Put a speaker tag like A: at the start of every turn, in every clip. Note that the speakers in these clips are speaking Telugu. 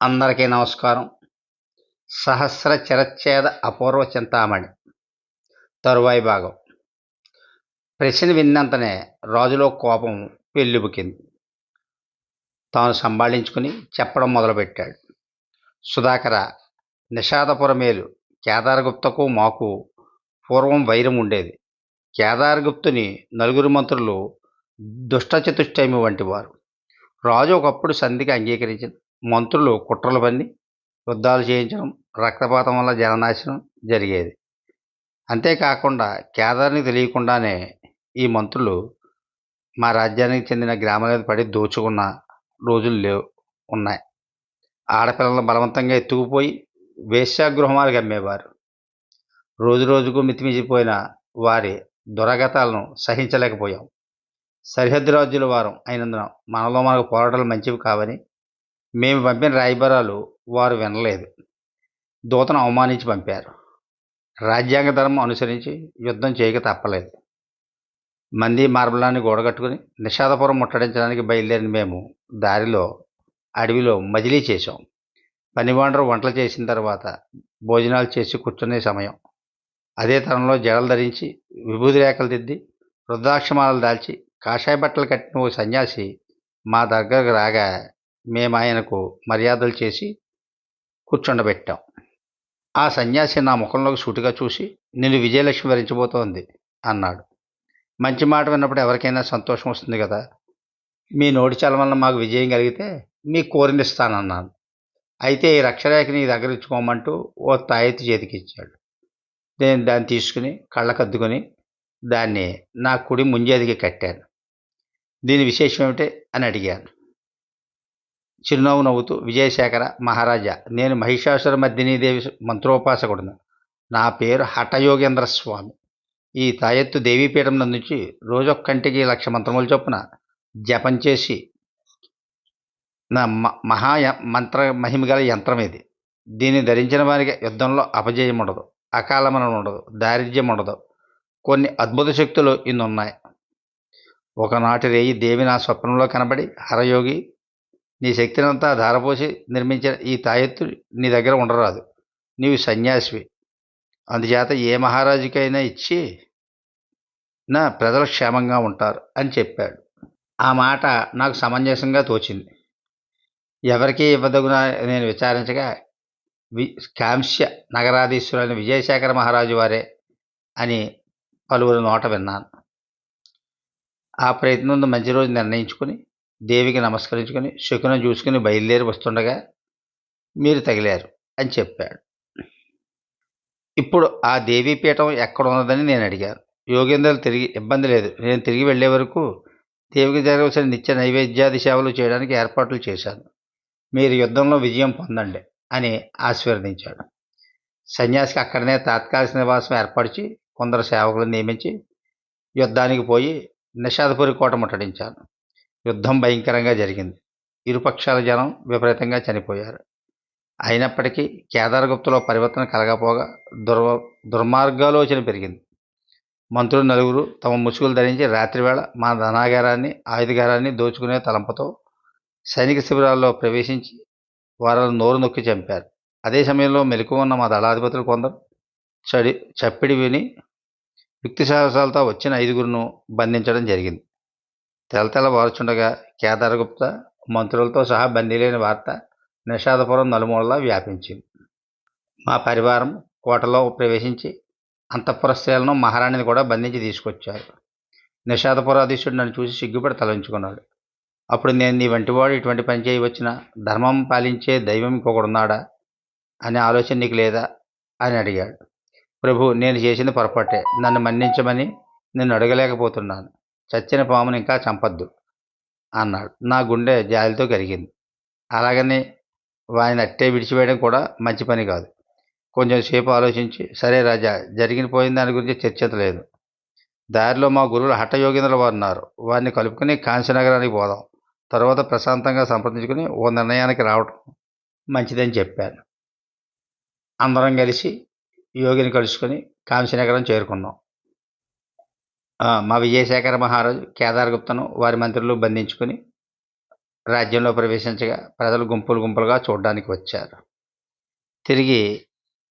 A: అందరికీ నమస్కారం. సహస్ర చిరచ్ఛేద అపూర్వ చింతామణి తరువాయి భాగం. ప్రశ్న విన్నంతనే రాజులో కోపం పెళ్ళిబుకింది తాను సంభాళించుకుని చెప్పడం మొదలుపెట్టాడు. సుధాకర నిషాదపురమేలు కేదారగుప్తకు మాకు పూర్వం వైరం ఉండేది. కేదారగుప్తుని నలుగురు మంత్రులు దుష్టచతుష్టమి వంటి వారు రాజు ఒకప్పుడు సంధికి అంగీకరించింది మంత్రులు కుట్రలు పన్ని యుద్ధాలు చేయించడం రక్తపాతం వల్ల జననాశనం జరిగేది. అంతేకాకుండా కేదార్ని తెలియకుండానే ఈ మంత్రులు మా రాజ్యానికి చెందిన గ్రామాల పడి దోచుకున్న రోజులు లేవు ఉన్నాయి. ఆడపిల్లలను బలవంతంగా ఎత్తుకుపోయి వేశ్యాగృహమాలకు అమ్మేవారు రోజు రోజుకు మితిమిచిపోయిన వారి దురగతాలను సహించలేకపోయాం. సరిహద్దు రాజ్యుల వారం అయినందున మనలో మనకు పోరాటాలు మంచివి కావని మేము పంపిన రాయబారాలు వారు వినలేదు. దూతను అవమానించి పంపారు. రాజ్యాంగ ధర్మం అనుసరించి యుద్ధం చేయక తప్పలేదు. మంది మార్బలాన్ని గోడగట్టుకుని నిషాదపురం ముట్టడించడానికి బయలుదేరిన మేము దారిలో అడవిలో మజిలీ చేశాం. పనివాండరు వంటలు చేసిన తర్వాత భోజనాలు చేసి కూర్చునే సమయం. అదే తరంలో జడలు ధరించి విభూతి రేఖలు దిద్ది రుద్రాక్షమాలు దాల్చి కాషాయ బట్టలు కట్టిన ఓ సన్యాసి మా దగ్గరకు రాగా మేము ఆయనకు మర్యాదలు చేసి కూర్చుండబెట్టాం. ఆ సన్యాసి నా ముఖంలోకి సూటిగా చూసి నేను విజయలక్ష్మి వరించబోతోంది అన్నాడు. మంచి మాట విన్నప్పుడు ఎవరికైనా సంతోషం వస్తుంది కదా? మీ నోటి చలవల్ల మాకు విజయం కలిగితే మీకు కోరినిస్తానన్నాను అయితే ఈ రక్షరేఖ నీ దగ్గర ఇచ్చుకోమంటూ ఓ తాయెత్తి చేతికి ఇచ్చాడు. నేను దాన్ని తీసుకుని కళ్ళకద్దుకొని దాన్ని నా కుడి ముంజేదికి కట్టాను. దీని విశేషం ఏమిటి? అని అడిగాను. చిరునవ్వు నవ్వుతూ విజయశేఖర మహారాజా నేను మహిషాసుర మర్దినీదేవి మంత్రోపాసకుడును. నా పేరు హఠయోగేంద్ర స్వామి. ఈ తాయెత్తు దేవీపీఠం నుంచి రోజొక్కంటికి లక్ష మంత్రములు చొప్పున జపం చేసి నా మ మహా మంత్ర మహిమ గల యంత్రం ఇది. దీన్ని ధరించిన వారికి యుద్ధంలో అపజయం ఉండదు అకాలమనం ఉండదు దారిద్ర్యం ఉండదు కొన్ని అద్భుత శక్తులు ఇన్ని ఉన్నాయి ఒకనాటి రేయి దేవి నా స్వప్నంలో కనబడి హరయోగి నీ శక్తినంతా ధారపోసి నిర్మించిన ఈ తాయెత్తు నీ దగ్గర ఉండరాదు. నీవు సన్యాసివి. అందుచేత ఏ మహారాజుకైనా ఇచ్చి నా ప్రజలు క్షేమంగా ఉంటారు అని చెప్పాడు. ఆ మాట నాకు సమంజసంగా తోచింది. ఎవరికీ ఇవ్వదగున నేను విచారించగా వి కాంస్య నగరాధీశ్వరైన విజయశేఖర మహారాజు వారే అని పలువురు నోట విన్నాను. ఆ ప్రయత్నం మంచి రోజు నిర్ణయించుకుని దేవికి నమస్కరించుకొని శకునం చూసుకుని బయలుదేరి వస్తుండగా మీరు తగిలారు అని చెప్పాడు. ఇప్పుడు ఆ దేవీపీఠం ఎక్కడ ఉన్నదని నేను అడిగాను. యోగేంద్రులు తిరిగి ఇబ్బంది లేదు. నేను తిరిగి వెళ్ళే వరకు దేవికి జరగవలసిన నిత్య నైవేద్యాది సేవలు చేయడానికి ఏర్పాట్లు చేశాను. మీరు యుద్ధంలో విజయం పొందండి అని ఆశీర్వదించాడు. సన్యాసికి అక్కడనే తాత్కాలిక నివాసం ఏర్పరిచి కొందరు సేవకులను నియమించి యుద్ధానికి పోయి నిషాదపురి కోట ముట్టడించాను. యుద్ధం భయంకరంగా జరిగింది. ఇరుపక్షాల జనం విపరీతంగా చనిపోయారు. అయినప్పటికీ కేదారగుప్తలో పరివర్తన కలగపోగా దుర్వ దుర్మార్గాలోచన పెరిగింది. మంత్రులు నలుగురు తమ ముసుగులు ధరించి రాత్రివేళ మా ధనాగారాన్ని ఆయుధగారాన్ని దోచుకునే తలంపుతో సైనిక శిబిరాల్లో ప్రవేశించి వారిని నోరు నొక్కి చంపారు. అదే సమయంలో మెలకు ఉన్న మా దళాధిపతులు కొందరు చడి చప్పిడి విని యుక్తి సాహసాలతో వచ్చిన ఐదుగురును బంధించడం జరిగింది. తెలతెలవారుచుండగా కేదారగుప్త మంత్రులతో సహా బందీలేని వార్త నిషాదపురం నలుమూలలా వ్యాపించింది. మా పరివారం కోటలో ప్రవేశించి అంతఃపురస్త్రీలను మహారాణిని కూడా బంధించి తీసుకొచ్చారు. నిషాదపురాధీశుడు నన్ను చూసి సిగ్గుపడి తలంచుకున్నాడు. అప్పుడు నేను నీ వంటివాడు ఇటువంటి పని చేయవచ్చిన ధర్మం పాలించే దైవం ఇంకొకడున్నాడా అనే ఆలోచన నీకు లేదా అని అడిగాడు. ప్రభు నేను చేసింది పొరపాటే. నన్ను మన్నించమని నిన్ను అడగలేకపోతున్నాను. చచ్చిన పామును ఇంకా చంపద్దు అన్నాడు. నా గుండె జాలితో కరిగింది. అలాగని వాడిని అట్టే విడిచివేయడం కూడా మంచి పని కాదు. కొంచెం సేపు ఆలోచించి సరే రాజా జరిగిన పోయిన దాని గురించి చర్చించలేదు దారిలో మా గురువులు హఠయోగేంద్రుల వారు ఉన్నారు. వారిని కలుపుకొని కాంచీనగరానికి పోదాం. తర్వాత ప్రశాంతంగా సంప్రదించుకుని ఓ నిర్ణయానికి రావడం మంచిదని చెప్పాను. అందరం కలిసి యోగిని కలుసుకొని కాంచీనగరం చేరుకున్నాం. మా విజయశేఖర మహారాజు కేదారగుప్తను వారి మంత్రులు బంధించుకొని రాజ్యంలో ప్రవేశించగా ప్రజలు గుంపులు గుంపులుగా చూడడానికి వచ్చారు. తిరిగి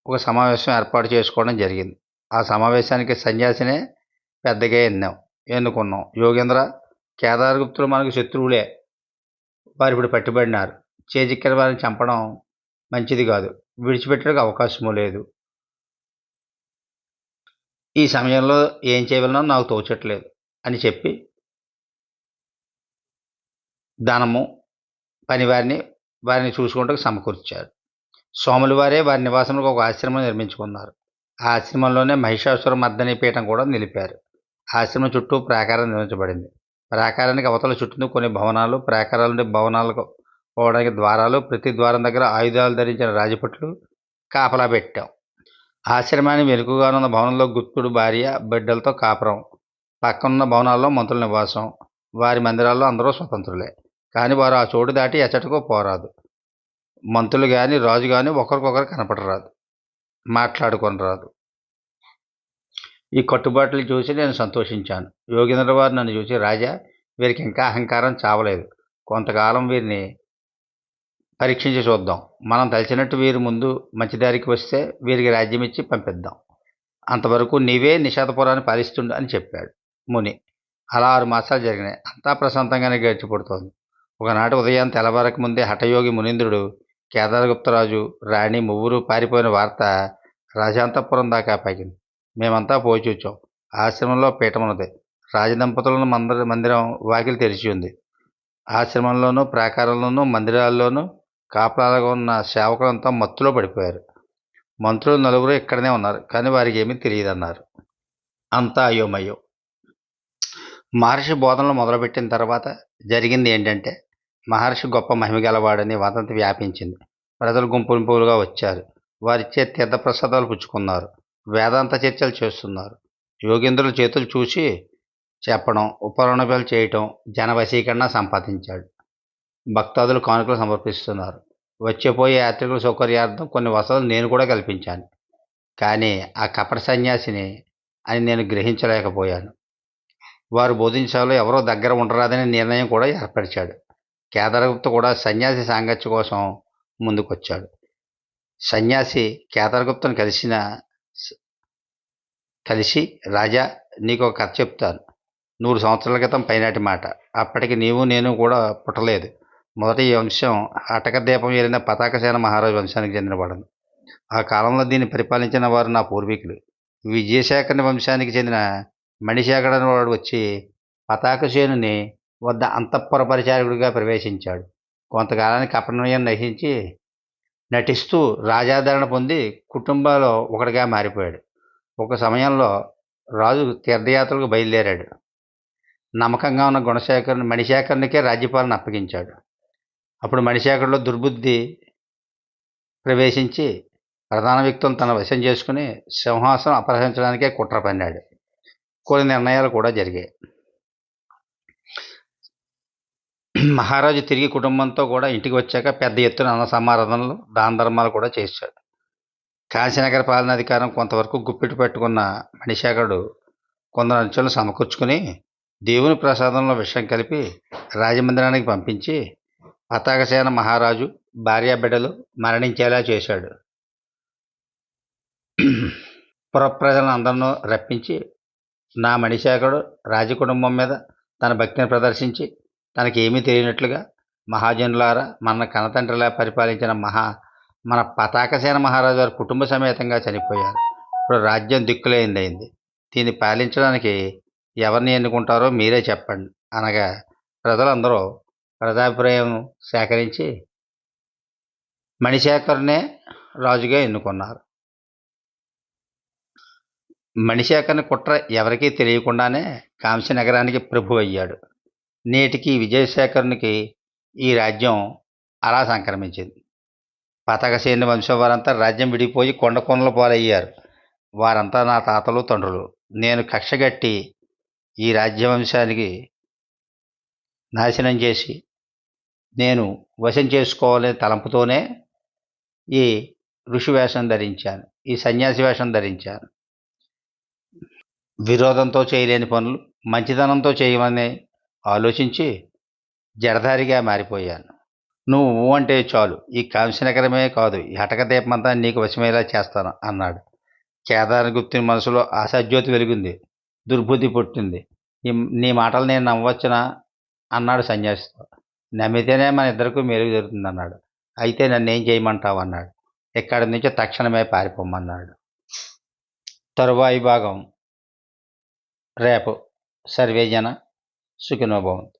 A: ఒక సమావేశం ఏర్పాటు చేసుకోవడం జరిగింది. ఆ సమావేశానికి సన్యాసినే పెద్దగా ఎన్నాం ఎన్నుకున్నాం. యోగేంద్ర కేదార్గుప్తులు మనకు శత్రువులే. వారు ఇప్పుడు పట్టుబడినారు. చేజిక్కిన వారిని చంపడం మంచిది కాదు. విడిచిపెట్టడానికి అవకాశము లేదు. ఈ సమయంలో ఏం చేయగలనో నాకు తోచట్లేదు అని చెప్పి ధనము పనివారిని వారిని చూసుకుంటూ సమకూర్చారు సోములు వారే వారి నివాసంలో ఒక ఆశ్రమం నిర్మించుకున్నారు. ఆ ఆశ్రమంలోనే మహిషాసుర మర్దని పీఠం కూడా నిలిపారు. ఆశ్రమం చుట్టూ ప్రాకారం నిర్మించబడింది. ప్రాకారానికి అవతల చుట్టూ కొన్ని భవనాలు ప్రాకారాల నుండి భవనాలకు పోవడానికి ద్వారాలు ప్రతి ద్వారం దగ్గర ఆయుధాలు ధరించిన రాజభట్లు కాపలా పెట్టాం. ఆశ్రమాన్ని వెనుకగానున్న భవనంలో గుప్తుడు భార్య బిడ్డలతో కాపురం. పక్కనున్న భవనాల్లో మంత్రుల నివాసం. వారి మందిరాల్లో అందరూ స్వతంత్రులే. కానీ వారు ఆ చోటు దాటి ఎచ్చటకు పోరాదు. మంత్రులు కానీ రాజు కానీ ఒకరికొకరు కనపడరాదు. మాట్లాడుకొని రాదు. ఈ కట్టుబాట్లు చూసి నేను సంతోషించాను. యోగేంద్ర వారు నన్ను చూసి రాజా వీరికి ఇంకా అహంకారం చావలేదు. కొంతకాలం వీరిని పరీక్షించి చూద్దాం. మనం తలిచినట్టు వీరి ముందు మంచి దారికి వస్తే వీరికి రాజ్యం ఇచ్చి పంపిద్దాం. అంతవరకు నీవే నిషాదపురాన్ని పాలిస్తుండు అని చెప్పాడు ముని. అలా ఆరు మాసాలు జరిగినాయి. అంతా ప్రశాంతంగానే గడిచిపడుతోంది. ఒకనాటి ఉదయం తెల్లవారక ముందే హఠయోగి మునీంద్రుడు కేదారగుప్తరాజు రాణి మువ్వురు పారిపోయిన వార్త రాజాంతపురం దాకా పాకింది మేమంతా పోయి చూచాం. ఆశ్రమంలో పీఠమున్నది. రాజదంపతులను మందిర మందిరం వాకిలి తెరిచి ఉంది. ఆశ్రమంలోనూ ప్రాకారంలోనూ మందిరాల్లోనూ కాపలాగా ఉన్న సేవకులంతా మత్తులో పడిపోయారు. మంత్రులు నలుగురు ఇక్కడనే ఉన్నారు కానీ వారికి ఏమీ తెలియదన్నారు. అంతా అయోమయం. మహర్షి బోధనలు మొదలుపెట్టిన తర్వాత జరిగింది ఏంటంటే మహర్షి గొప్ప మహిమ గలవాడని వదంతి వ్యాపించింది. ప్రజలు గుంపులు గుంపులుగా వచ్చారు. వారిచ్చే తీర్థప్రసాదాలు పుచ్చుకున్నారు. వేదాంత చర్చలు చేస్తున్నారు. యోగేంద్రుల చేతులు చూసి చెప్పడం ఉపరణాలు చేయటం జన వశీకరణ సంపాదించాడు. భక్తాదులు కానుకలు సమర్పిస్తున్నారు. వచ్చేపోయే యాత్రికుల సౌకర్యార్థం కొన్ని వసతులు నేను కూడా కల్పించాను. కానీ ఆ కపట సన్యాసిని అని నేను గ్రహించలేకపోయాను. వారు బోధించాలో ఎవరో దగ్గర ఉండరాదనే నిర్ణయం కూడా ఏర్పరిచాడు. కేదారగుప్త కూడా సన్యాసి సాంగత్య కోసం ముందుకొచ్చాడు. సన్యాసి కేదారగుప్తను కలిసిన కలిసి రాజా నీకు ఒక కథ చెప్తాను. నూరు సంవత్సరాల క్రితం పైనాటి మాట. అప్పటికి నీవు నేను కూడా పుట్టలేదు. మొదటి ఈ వంశం అటక దీపం పతాకసేన మహారాజు వంశానికి చెందినవాడను. ఆ కాలంలో దీన్ని పరిపాలించిన వారు నా పూర్వీకులు. విజయశేఖరుని వంశానికి చెందిన మణిశేఖర్ అనే వాడు వచ్చి పతాకసేనుని వద్ద అంతఃపుర పరిచారకుడిగా ప్రవేశించాడు. కొంతకాలానికి అపనయం నశించి నటిస్తూ రాజాదరణ పొంది కుటుంబాల్లో ఒకటిగా మారిపోయాడు. ఒక సమయంలో రాజు తీర్థయాత్రలకు బయలుదేరాడు. నమ్మకంగా ఉన్న గుణశేఖరుని మణిశేఖరునికే రాజ్యపాలన అప్పగించాడు. అప్పుడు మణిశేఖరులో దుర్బుద్ధి ప్రవేశించి ప్రధాన వ్యక్తులను తన వశం చేసుకుని సింహాసనం అపహరించడానికే కుట్ర పన్నాడు. కొన్ని నిర్ణయాలు కూడా జరిగాయి. మహారాజు తిరిగి కుటుంబంతో కూడా ఇంటికి వచ్చాక పెద్ద ఎత్తున అన్న సమారాధనలు దాన ధర్మాలు కూడా చేశాడు. కాశీనగర పాలనాధికారం కొంతవరకు గుప్పిటి పెట్టుకున్న మణిశేఖరుడు కొందరు అంచులను సమకూర్చుకుని దేవుని ప్రసాదంలో విషం కలిపి రాజమందిరానికి పంపించి పతాకసేన మహారాజు భార్యా బిడ్డలు మరణించేలా చేశాడు. పురప్రజలందరినూ రప్పించి నా మణిశేఖరుడు రాజకుటుంబం మీద తన భక్తిని ప్రదర్శించి తనకి తెలియనట్లుగా మహాజనులారా మన కనతండ్రిలా పరిపాలించిన మహా మన పతాకసేన మహారాజు వారి కుటుంబ సమేతంగా చనిపోయారు. ఇప్పుడు రాజ్యం దిక్కులేందైంది దీన్ని పాలించడానికి ఎవరిని ఎన్నుకుంటారో మీరే చెప్పండి అనగా ప్రజలందరూ ప్రజాభిప్రాయం సేకరించి మణిశేఖర్నే రాజుగా ఎన్నుకున్నారు. మణిశేఖర్ని కుట్ర ఎవరికీ తెలియకుండానే కాంస్య నగరానికి ప్రభు అయ్యాడు. నేటికి విజయశేఖరునికి ఈ రాజ్యం అలా సంక్రమించింది. పతాకసేని వంశం వారంతా రాజ్యం విడిపోయి కొండ కొండల పాలయ్యారు. వారంతా నా తాతలు తండ్రులు. నేను కక్షగట్టి ఈ రాజ్యవంశానికి నాశనం చేసి నేను వశం చేసుకోవాలనే తలంపుతోనే ఈ ఋషి వేషం ధరించాను ఈ సన్యాసి వేషం ధరించాను. విరోధంతో చేయలేని పనులు మంచితనంతో చేయమని ఆలోచించి జడధారిగా మారిపోయాను. నువ్వు అంటే చాలు ఈ కాంశనగరమే కాదు ఈ హటక దీపమంతా నీకు వశమయ్యేలా చేస్తాను అన్నాడు. కేదారగుప్తుని మనసులో ఆశాజ్యోతి వెలిగింది దుర్బుద్ధి పుట్టింది. నీ మాటలు నేను నమ్మవచ్చునా? అన్నాడు సన్యాసితో. నమ్మితేనే మన ఇద్దరికి మెరుగు జరుగుతుంది అన్నాడు అయితే నన్ను ఏం చేయమంటావు అన్నాడు ఇక్కడి నుంచి తక్షణమే పారిపోమన్నాడు తరువాయి భాగం. రేపు. సర్వేజన సుఖినోభవంతు